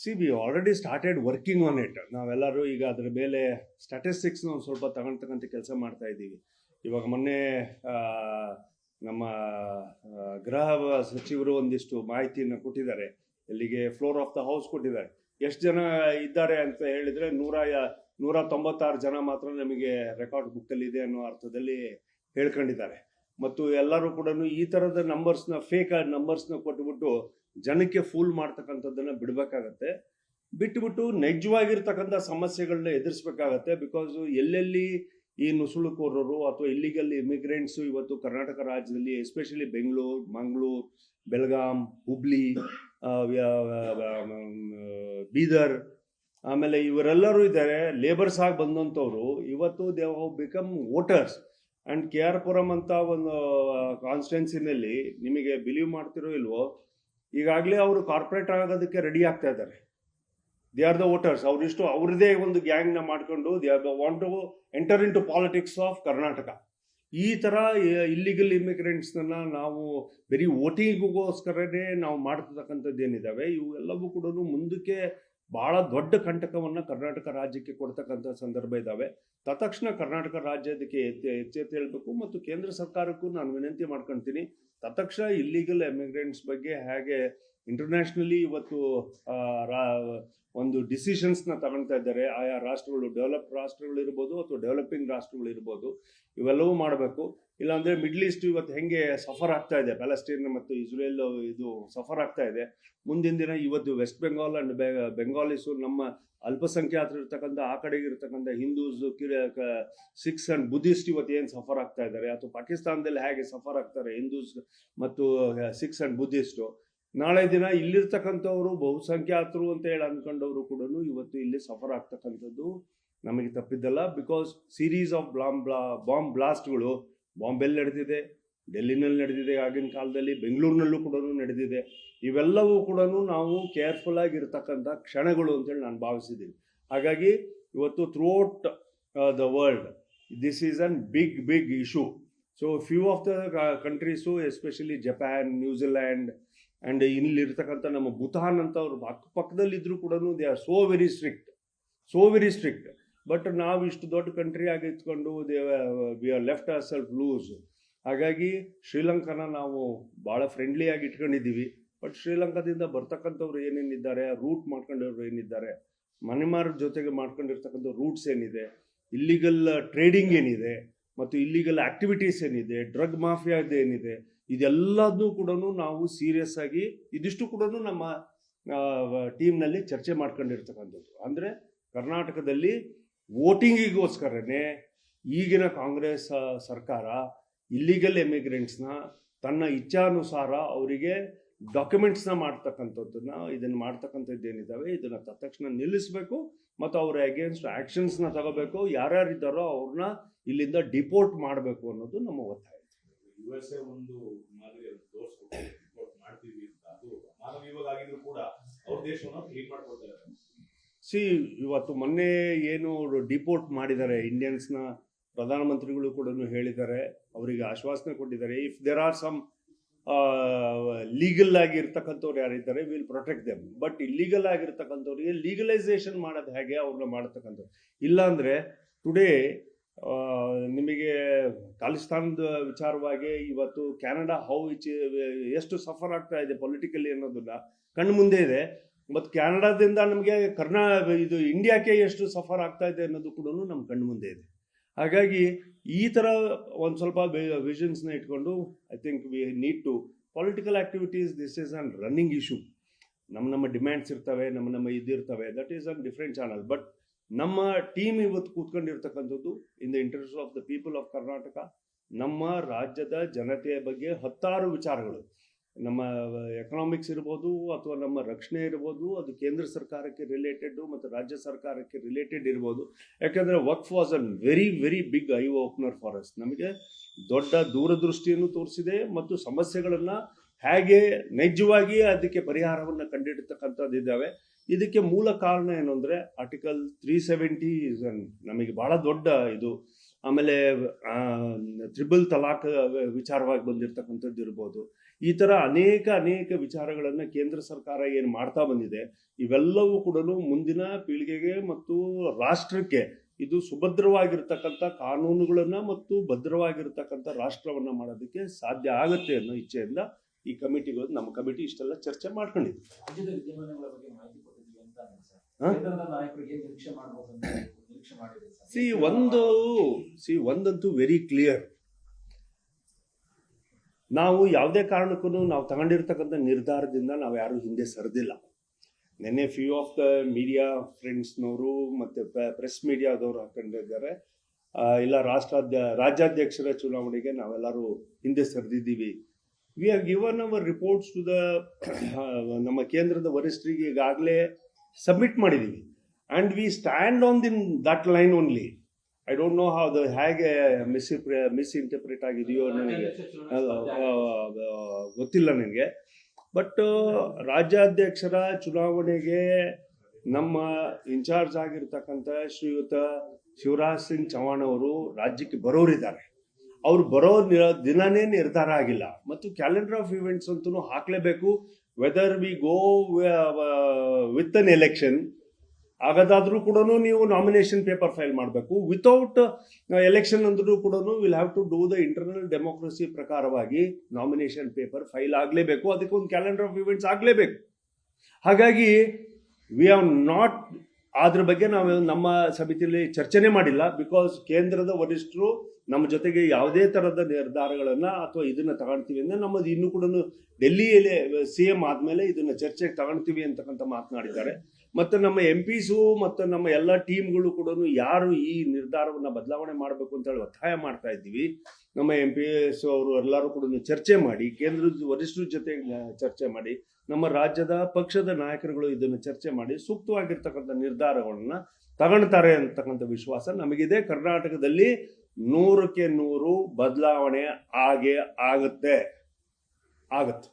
C V already started working on it ನಾವೆಲ್ಲರೂ ಈಗ ಅದರ ಮೇಲೆ ಸ್ಟ್ಯಾಟಿಸ್ಟಿಕ್ಸ್ನ ಒಂದು ಸ್ವಲ್ಪ ತಗೊಂಡ್ತಕ್ಕಂಥ ಕೆಲಸ ಮಾಡ್ತಾ ಇದ್ದೀವಿ. ಇವಾಗ ಮೊನ್ನೆ ನಮ್ಮ ಗೃಹ ಸಚಿವರು ಒಂದಿಷ್ಟು ಮಾಹಿತಿಯನ್ನು ಕೊಟ್ಟಿದ್ದಾರೆ. ಇಲ್ಲಿಗೆ ಫ್ಲೋರ್ ಆಫ್ ದ ಹೌಸ್ ಕೊಟ್ಟಿದ್ದಾರೆ. ಎಷ್ಟು ಜನ ಇದ್ದಾರೆ ಅಂತ ಹೇಳಿದರೆ ನೂರ ನೂರ ತೊಂಬತ್ತಾರು ಜನ ಮಾತ್ರ ನಮಗೆ ರೆಕಾರ್ಡ್ ಬುಕ್ಕಲ್ಲಿದೆ ಅನ್ನೋ ಅರ್ಥದಲ್ಲಿ ಹೇಳ್ಕೊಂಡಿದ್ದಾರೆ. ಮತ್ತು ಎಲ್ಲರೂ ಕೂಡ ಈ ಥರದ ನಂಬರ್ಸ್ನ ಫೇಕ್ ನಂಬರ್ಸ್ನ ಕೊಟ್ಬಿಟ್ಟು ಜನಕ್ಕೆ ಫೂಲ್ ಮಾಡ್ತಕ್ಕಂಥದ್ದನ್ನ ಬಿಡಬೇಕಾಗತ್ತೆ. ಬಿಟ್ಬಿಟ್ಟು ನೈಜವಾಗಿರ್ತಕ್ಕಂಥ ಸಮಸ್ಯೆಗಳನ್ನ ಎದುರಿಸ್ಬೇಕಾಗತ್ತೆ ಬಿಕಾಸ್ ಎಲ್ಲೆಲ್ಲಿ ಈ ನುಸುಳುಕೋರರು ಅಥವಾ ಇಲ್ಲಿಗಲ್ಲಿ ಇಮಿಗ್ರೆಂಟ್ಸ್ ಇವತ್ತು ಕರ್ನಾಟಕ ರಾಜ್ಯದಲ್ಲಿ ಎಸ್ಪೆಷಲಿ ಬೆಂಗಳೂರು ಮಂಗಳೂರು ಬೆಳಗಾಂ ಹುಬ್ಳಿ ಬೀದರ್, ಆಮೇಲೆ ಇವರೆಲ್ಲರೂ ಇದ್ದಾರೆ ಲೇಬರ್ಸ್ ಆಗಿ ಬಂದಂಥವ್ರು, ಇವತ್ತು they have become voters and K R Puram ಅಂತ ಒಂದು ಕಾನ್ಸ್ಟೆನ್ಸಿನಲ್ಲಿ ನಿಮಗೆ ಬಿಲೀವ್ ಮಾಡ್ತಿರೋ ಇಲ್ವೋ, ಈಗಾಗಲೇ ಅವರು ಕಾರ್ಪೊರೇಟ್ ಆಗೋದಕ್ಕೆ ರೆಡಿ ಆಗ್ತಾ ಇದ್ದಾರೆ. ದೇ ಆರ್ ದ ವೋಟರ್ಸ್ ಅವರಿಷ್ಟು ಅವ್ರದ್ದೇ ಒಂದು ಗ್ಯಾಂಗ್ನ ಮಾಡ್ಕೊಂಡು they are want to enter into politics of Karnataka ಈ ಥರ ಇಲ್ಲಿಗಲ್ ಇಮಿಗ್ರೆಂಟ್ಸ್ನ ನಾವು ಬರೀ ವೋಟಿಂಗ್ಗೋಸ್ಕರನೇ ನಾವು ಮಾಡ್ತಕ್ಕಂಥದ್ದು ಏನಿದ್ದಾವೆ ಇವು ಎಲ್ಲವೂ ಕೂಡ ಮುಂದಕ್ಕೆ ಬಹಳ ದೊಡ್ಡ ಕಂಟಕವನ್ನು ಕರ್ನಾಟಕ ರಾಜ್ಯಕ್ಕೆ ಕೊಡ್ತಕ್ಕಂಥ ಸಂದರ್ಭ ಇದ್ದಾವೆ ತತ್ಕ್ಷಣ ಕರ್ನಾಟಕ ರಾಜ್ಯದಕ್ಕೆ ಎತ್ತೆ ಎಚ್ಚೆತ್ತು ಹೇಳಬೇಕು ಮತ್ತು ಕೇಂದ್ರ ಸರ್ಕಾರಕ್ಕೂ ನಾನು ವಿನಂತಿ ಮಾಡ್ಕೊಳ್ತೀನಿ ತತ್ಕ್ಷಣ ಇಲ್ಲಿಗಲ್ ಎಮಿಗ್ರೆಂಟ್ಸ್ ಬಗ್ಗೆ ಹೇಗೆ ಇಂಟರ್ನ್ಯಾಷನಲಿ ಇವತ್ತು ಒಂದು ಡಿಸಿಷನ್ಸ್ನ ತಗೊಳ್ತಾ ಇದ್ದಾರೆ. ಆಯಾ ರಾಷ್ಟ್ರಗಳು ಡೆವಲಪ್ ರಾಷ್ಟ್ರಗಳು ಇರ್ಬೋದು ಅಥವಾ ಡೆವಲಪಿಂಗ್ ರಾಷ್ಟ್ರಗಳು ಇರ್ಬೋದು, ಇವೆಲ್ಲವೂ ಮಾಡಬೇಕು. ಇಲ್ಲಾಂದರೆ ಮಿಡ್ಲ್ ಈಸ್ಟ್ ಇವತ್ತು ಹೆಂಗೆ ಸಫರ್ ಆಗ್ತಾ ಇದೆ. ಪ್ಯಾಲೆಸ್ಟೈನ್ ಮತ್ತು ಇಸ್ರೇಲ್ ಇದು ಸಫರ್ ಆಗ್ತಾ ಇದೆ. ಮುಂದಿನ ದಿನ ಇವತ್ತು ವೆಸ್ಟ್ ಬೆಂಗಾಲ್ ಅಂಡ್ ಬೆಂಗಾಲಿಸು ನಮ್ಮ ಅಲ್ಪಸಂಖ್ಯಾತರು ಇರ್ತಕ್ಕಂಥ, ಆ ಕಡೆಗೆ ಇರ್ತಕ್ಕಂಥ ಹಿಂದೂಸ್ ಸಿಕ್ಸ್ ಅಂಡ್ ಬುದ್ಧಿಸ್ಟ್ ಇವತ್ತು ಏನು ಸಫರ್ ಆಗ್ತಾ ಇದ್ದಾರೆ? ಅಥವಾ ಪಾಕಿಸ್ತಾನದಲ್ಲಿ ಹೇಗೆ ಸಫರ್ ಆಗ್ತಾರೆ ಹಿಂದೂಸ್ ಮತ್ತು ಸಿಕ್ಸ್ ಅಂಡ್ ಬುದ್ಧಿಸ್ಟು ನಾಳೆ ದಿನ ಇಲ್ಲಿರ್ತಕ್ಕಂಥವರು ಬಹುಸಂಖ್ಯಾತರು ಅಂತ ಹೇಳಿ ಅನ್ಕೊಂಡವರು ಕೂಡ ಇವತ್ತು ಇಲ್ಲಿ ಸಫರ್ ಆಗ್ತಕ್ಕಂಥದ್ದು ನಮಗೆ ತಪ್ಪಿದ್ದಲ್ಲ ಬಿಕಾಸ್ ಸೀರೀಸ್ ಆಫ್ ಬ್ಲಾಮ್ ಬ್ಲಾ ಬಾಂಬ್ ಬ್ಲಾಸ್ಟ್ಗಳು ಬಾಂಬೆಲ್ಲಿ ನಡೆದಿದೆ, ಡೆಲ್ಲಿನಲ್ಲಿ ನಡೆದಿದೆ ಆಗಿನ ಕಾಲದಲ್ಲಿ, ಬೆಂಗಳೂರಿನಲ್ಲೂ ಕೂಡ ನಡೆದಿದೆ. ಇವೆಲ್ಲವೂ ಕೂಡ ನಾವು ಕೇರ್ಫುಲ್ ಆಗಿರ್ತಕ್ಕಂಥ ಕ್ಷಣಗಳು ಅಂತೇಳಿ ನಾನು ಭಾವಿಸಿದ್ದೀನಿ. ಹಾಗಾಗಿ ಇವತ್ತು throughout the world this is an big big issue so few of the countries especially Japan New Zealand and ಇಲ್ಲಿರ್ತಕ್ಕಂಥ ನಮ್ಮ ಭೂತಾನ್ ಅಂತ ಅವ್ರು ಅಕ್ಕಪಕ್ಕದಲ್ಲಿದ್ದರೂ ಕೂಡ they are so very strict so very strict but ನಾವು ಇಷ್ಟು ದೊಡ್ಡ ಕಂಟ್ರಿ ಆಗಿ ಇತ್ಕೊಂಡು they we are left our self loose ಹಾಗಾಗಿ ಶ್ರೀಲಂಕಾನ ನಾವು ಭಾಳ ಫ್ರೆಂಡ್ಲಿ ಆಗಿ ಇಟ್ಕೊಂಡಿದ್ದೀವಿ. ಬಟ್ ಶ್ರೀಲಂಕಾದಿಂದ ಬರ್ತಕ್ಕಂಥವ್ರು ಏನೇನಿದ್ದಾರೆ ರೂಟ್ ಮಾಡ್ಕೊಂಡವ್ರು ಏನಿದ್ದಾರೆ, ಮನೆಮಾರ ಜೊತೆಗೆ ಮಾಡ್ಕೊಂಡಿರ್ತಕ್ಕಂಥ ರೂಟ್ಸ್ ಏನಿದೆ ಇಲ್ಲಿಗಲ್ ಟ್ರೇಡಿಂಗ್ ಏನಿದೆ, ಮತ್ತು ಇಲ್ಲಿಗಲ್ ಆಕ್ಟಿವಿಟೀಸ್ ಏನಿದೆ ಡ್ರಗ್ ಮಾಫಿಯಾದ ಏನಿದೆ ಇದೆಲ್ಲದನ್ನೂ ಕೂಡ ನಾವು ಸೀರಿಯಸ್ ಆಗಿ ಇದಿಷ್ಟು ಕೂಡ ನಮ್ಮ ಟೀಮ್ನಲ್ಲಿ ಚರ್ಚೆ ಮಾಡ್ಕೊಂಡಿರ್ತಕ್ಕಂಥದ್ದು. ಅಂದರೆ ಕರ್ನಾಟಕದಲ್ಲಿ ವೋಟಿಂಗಿಗೋಸ್ಕರನೇ ಈಗಿನ ಕಾಂಗ್ರೆಸ್ ಸರ್ಕಾರ ಇಲ್ಲಿಗಲ್ ಎಮಿಗ್ರೆಂಟ್ಸ್ನ ತನ್ನ ಇಚ್ಛಾನುಸಾರ ಅವರಿಗೆ ಡಾಕ್ಯುಮೆಂಟ್ಸ್ನ ಮಾಡ್ತಕ್ಕಂಥದ್ದನ್ನ, ಇದನ್ನು ಮಾಡ್ತಕ್ಕಂಥದ್ದು ಏನಿದ್ದಾವೆ ಇದನ್ನು ತಕ್ಷಣ ನಿಲ್ಲಿಸಬೇಕು ಮತ್ತು ಅವರ ಅಗೇನ್ಸ್ಟ್ ಆ್ಯಕ್ಷನ್ಸ್ನ ತಗೋಬೇಕು, ಯಾರ್ಯಾರಿದ್ದಾರೋ ಅವ್ರನ್ನ ಇಲ್ಲಿಂದ ಡಿಪೋರ್ಟ್ ಮಾಡಬೇಕು ಅನ್ನೋದು ನಮ್ಮ ಒತ್ತಾಯ. ಯು ಎಸ್ ಎ ಒಂದು ಮಾದರಿ ತೋರಿಸ್ಕೊಟ್ಟು ಮಾಡ್ತೀವಿ ಅಂತ ಅದು ಮಾನವೀಯವಾಗಿದ್ರು ಕೂಡ ಅವ್ರ ದೇಶವನ್ನು ಕ್ಲೀನ್ ಮಾಡ್ಕೊಳ್ತಾರೆ ಸಿ, ಇವತ್ತು ಮೊನ್ನೆ ಏನು ಡಿಪೋರ್ಟ್ ಮಾಡಿದ್ದಾರೆ ಇಂಡಿಯನ್ಸ್ನ ಪ್ರಧಾನಮಂತ್ರಿಗಳು ಕೂಡ ಹೇಳಿದ್ದಾರೆ, ಅವರಿಗೆ ಆಶ್ವಾಸನೆ ಕೊಟ್ಟಿದ್ದಾರೆ. If there are some legal ಆಗಿರ್ತಕ್ಕಂಥವ್ರು ಯಾರಿದ್ದಾರೆ will protect them but illegal ಆಗಿರ್ತಕ್ಕಂಥವ್ರಿಗೆ legalisation ಮಾಡೋದು ಹೇಗೆ ಅವ್ರನ್ನ ಮಾಡತಕ್ಕಂಥವ್ರು? ಇಲ್ಲಾಂದರೆ ಟುಡೇ ನಿಮಗೆ ಖಾಲಿಸ್ತಾನದ ವಿಚಾರವಾಗಿ ಇವತ್ತು ಕ್ಯಾನಡಾ ಹೌ ಇಚ್ ಎಷ್ಟು ಸಫರ್ ಆಗ್ತಾ ಇದೆ ಪೊಲಿಟಿಕಲಿ ಅನ್ನೋದನ್ನ ಕಣ್ಣು ಮುಂದೆ ಇದೆ. ಮತ್ತು ಕ್ಯಾನಡಾದಿಂದ ನಮಗೆ ಕರ್ನಾ, ಇದು ಇಂಡಿಯಾಕ್ಕೆ ಎಷ್ಟು ಸಫರ್ ಆಗ್ತಾ ಇದೆ ಅನ್ನೋದು ಕೂಡ ನಮ್ಮ ಕಣ್ಣು ಮುಂದೆ ಇದೆ. ಹಾಗಾಗಿ ಈ ಥರ ಒಂದು ಸ್ವಲ್ಪ ವಿಷನ್ಸ್ನ ಇಟ್ಕೊಂಡು I think we need to political activities this is an running issue ನಮ್ಮ ನಮ್ಮ ಡಿಮ್ಯಾಂಡ್ಸ್ ಇರ್ತವೆ, ನಮ್ಮ ನಮ್ಮ ಇದಿರ್ತವೆ that is an different channel but ನಮ್ಮ ಟೀಮ್ ಇವತ್ತು ಕೂತ್ಕೊಂಡಿರ್ತಕ್ಕಂಥದ್ದು in the interest of the people of Karnataka ನಮ್ಮ ರಾಜ್ಯದ ಜನತೆಯ ಬಗ್ಗೆ ಹತ್ತಾರು ವಿಚಾರಗಳು. ನಮ್ಮ ಎಕನಾಮಿಕ್ಸ್ ಇರ್ಬೋದು ಅಥವಾ ನಮ್ಮ ರಕ್ಷಣೆ ಇರ್ಬೋದು, ಅದು ಕೇಂದ್ರ ಸರ್ಕಾರಕ್ಕೆ ರಿಲೇಟೆಡ್ ಮತ್ತು ರಾಜ್ಯ ಸರ್ಕಾರಕ್ಕೆ ರಿಲೇಟೆಡ್ ಇರ್ಬೋದು. ಯಾಕಂದರೆ work was an very very big eye opener for us ನಮಗೆ ದೊಡ್ಡ ದೂರದೃಷ್ಟಿಯನ್ನು ತೋರಿಸಿದೆ ಮತ್ತು ಸಮಸ್ಯೆಗಳನ್ನು ಹೇಗೆ ನೈಜವಾಗಿ ಅದಕ್ಕೆ ಪರಿಹಾರವನ್ನು ಇದ್ದಾವೆ. ಇದಕ್ಕೆ ಮೂಲ ಕಾರಣ ಏನು ಅಂದರೆ ಆರ್ಟಿಕಲ್ ತ್ರೀ ಸೆವೆಂಟಿ ನಮಗೆ ಬಹಳ ದೊಡ್ಡ ಇದು. ಆಮೇಲೆ ತ್ರಿಬಲ್ ತಲಾಖ್ ವಿಚಾರವಾಗಿ ಬಂದಿರತಕ್ಕಂಥದ್ದು ಇರ್ಬೋದು. ಈ ಥರ ಅನೇಕ ಅನೇಕ ವಿಚಾರಗಳನ್ನು ಕೇಂದ್ರ ಸರ್ಕಾರ ಏನು ಮಾಡ್ತಾ ಬಂದಿದೆ, ಇವೆಲ್ಲವೂ ಕೂಡ ಮುಂದಿನ ಪೀಳಿಗೆಗೆ ಮತ್ತು ರಾಷ್ಟ್ರಕ್ಕೆ ಇದು ಸುಭದ್ರವಾಗಿರ್ತಕ್ಕಂಥ ಕಾನೂನುಗಳನ್ನ ಮತ್ತು ಭದ್ರವಾಗಿರ್ತಕ್ಕಂಥ ರಾಷ್ಟ್ರವನ್ನ ಮಾಡೋದಕ್ಕೆ ಸಾಧ್ಯ ಆಗುತ್ತೆ ಅನ್ನೋ ಇಚ್ಛೆಯಿಂದ ಈ ಕಮಿಟಿಗಳು ನಮ್ಮ ಕಮಿಟಿ ಇಷ್ಟೆಲ್ಲ ಚರ್ಚೆ ಮಾಡ್ಕೊಂಡಿದ್ವಿ. ಸಿ ಒಂದು ಸಿ ಒಂದಂತೂ ವೆರಿ ಕ್ಲಿಯರ್ ನಾವು ಯಾವುದೇ ಕಾರಣಕ್ಕೂ ನಾವು ತಗೊಂಡಿರ್ತಕ್ಕಂಥ ನಿರ್ಧಾರದಿಂದ ನಾವು ಯಾರು ಹಿಂದೆ ಸರಿದಿಲ್ಲ. ನಿನ್ನೆ ಫ್ಯೂ ಆಫ್ ದ ಮೀಡಿಯಾ ಫ್ರೆಂಡ್ಸ್ನವರು ಮತ್ತು ಪ್ರೆಸ್ ಮೀಡಿಯಾದವರು ಹಾಕೊಂಡಿದ್ದಾರೆ. ಇಲ್ಲ ರಾಷ್ಟ್ರಾಧ್ಯ ರಾಜ್ಯಾಧ್ಯಕ್ಷರ ಚುನಾವಣೆಗೆ ನಾವೆಲ್ಲರೂ ಹಿಂದೆ ಸರಿದಿದ್ದೀವಿ. We are given our reports to the ನಮ್ಮ ಕೇಂದ್ರದ ವರಿಷ್ಠರಿಗೆ ಈಗಾಗಲೇ ಸಬ್ಮಿಟ್ ಮಾಡಿದ್ದೀವಿ and we stand on din that line only I don't know how the ಹೇಗೆ ಮಿಸ್ ಮಿಸ್ಇಂಟರ್ಪ್ರಿಟ್ ಆಗಿದೆಯೋ ನನಗೆ ಗೊತ್ತಿಲ್ಲ ನನಗೆ. ಬಟ್ ರಾಜ್ಯಾಧ್ಯಕ್ಷರ ಚುನಾವಣೆಗೆ ನಮ್ಮ ಇನ್ಚಾರ್ಜ್ ಆಗಿರ್ತಕ್ಕಂಥ ಶ್ರೀಯುತ ಶಿವರಾಜ್ ಸಿಂಗ್ ಚೌಹಾಣ್ ಅವರು ರಾಜ್ಯಕ್ಕೆ ಬರೋರಿದ್ದಾರೆ. ಅವ್ರು ಬರೋ ದಿನಾನೇ ದಿನನೇ ನಿರ್ಧಾರ ಆಗಿಲ್ಲ. ಮತ್ತು ಕ್ಯಾಲೆಂಡರ್ ಆಫ್ ಇವೆಂಟ್ಸ್ ಅಂತೂ ಹಾಕಲೇಬೇಕು. Whether we go with an election ಆಗದಾದ್ರೂ ಕೂಡ ನೀವು ನಾಮಿನೇಷನ್ ಪೇಪರ್ ಫೈಲ್ ಮಾಡಬೇಕು. ವಿತೌಟ್ ಎಲೆಕ್ಷನ್ ಅಂದ್ರೂ ಕೂಡ will have to do the internal democracy ಪ್ರಕಾರವಾಗಿ ನಾಮಿನೇಷನ್ ಪೇಪರ್ ಫೈಲ್ ಆಗಲೇಬೇಕು. ಅದಕ್ಕೆ ಒಂದು ಕ್ಯಾಲೆಂಡರ್ ಆಫ್ ಇವೆಂಟ್ಸ್ ಆಗಲೇಬೇಕು. ಹಾಗಾಗಿ ವಿ ಹ್ಯಾವ್ ನಾಟ್ ಅದ್ರ ಬಗ್ಗೆ ನಾವು ನಮ್ಮ ಸಮಿತಿಯಲ್ಲಿ ಚರ್ಚೆನೇ ಮಾಡಿಲ್ಲ ಬಿಕಾಸ್ ಕೇಂದ್ರದ ವರಿಷ್ಠರು ನಮ್ಮ ಜೊತೆಗೆ ಯಾವುದೇ ಥರದ ನಿರ್ಧಾರಗಳನ್ನು ಅಥವಾ ಇದನ್ನು ತಗೊಳ್ತೀವಿ ಅಂದರೆ ನಮ್ಮದು ಇನ್ನು ಕೂಡ ಡೆಲ್ಲಿಯಲ್ಲಿ ಸಿ ಎಂ ಆದಮೇಲೆ ಇದನ್ನು ಚರ್ಚೆಗೆ ತಗೊಳ್ತೀವಿ ಅಂತಕ್ಕಂಥ ಮಾತನಾಡಿದ್ದಾರೆ. ಮತ್ತು ನಮ್ಮ ಎಂ ಪಿಸು ಮತ್ತು ನಮ್ಮ ಎಲ್ಲ ಟೀಮ್ಗಳು ಕೂಡ ಯಾರು ಈ ನಿರ್ಧಾರವನ್ನು ಬದಲಾವಣೆ ಮಾಡಬೇಕು ಅಂತ ಹೇಳಿ ಒತ್ತಾಯ ಮಾಡ್ತಾ ಇದ್ದೀವಿ. ನಮ್ಮ ಎಂ ಪಿ ಎಸ್ ಅವರು ಎಲ್ಲರೂ ಕೂಡ ಚರ್ಚೆ ಮಾಡಿ, ಕೇಂದ್ರದ ವರಿಷ್ಠರ ಜೊತೆ ಚರ್ಚೆ ಮಾಡಿ ನಮ್ಮ ರಾಜ್ಯದ ಪಕ್ಷದ ನಾಯಕರುಗಳು ಇದನ್ನು ಚರ್ಚೆ ಮಾಡಿ ಸೂಕ್ತವಾಗಿರ್ತಕ್ಕಂಥ ನಿರ್ಧಾರಗಳನ್ನ ತಗೊಳ್ತಾರೆ ಅಂತಕ್ಕಂಥ ವಿಶ್ವಾಸ ನಮಗಿದೆ. ಕರ್ನಾಟಕದಲ್ಲಿ ನೂರಕ್ಕೆ ನೂರು ಬದಲಾವಣೆ ಆಗೇ ಆಗುತ್ತೆ. ಆಗುತ್ತೆ.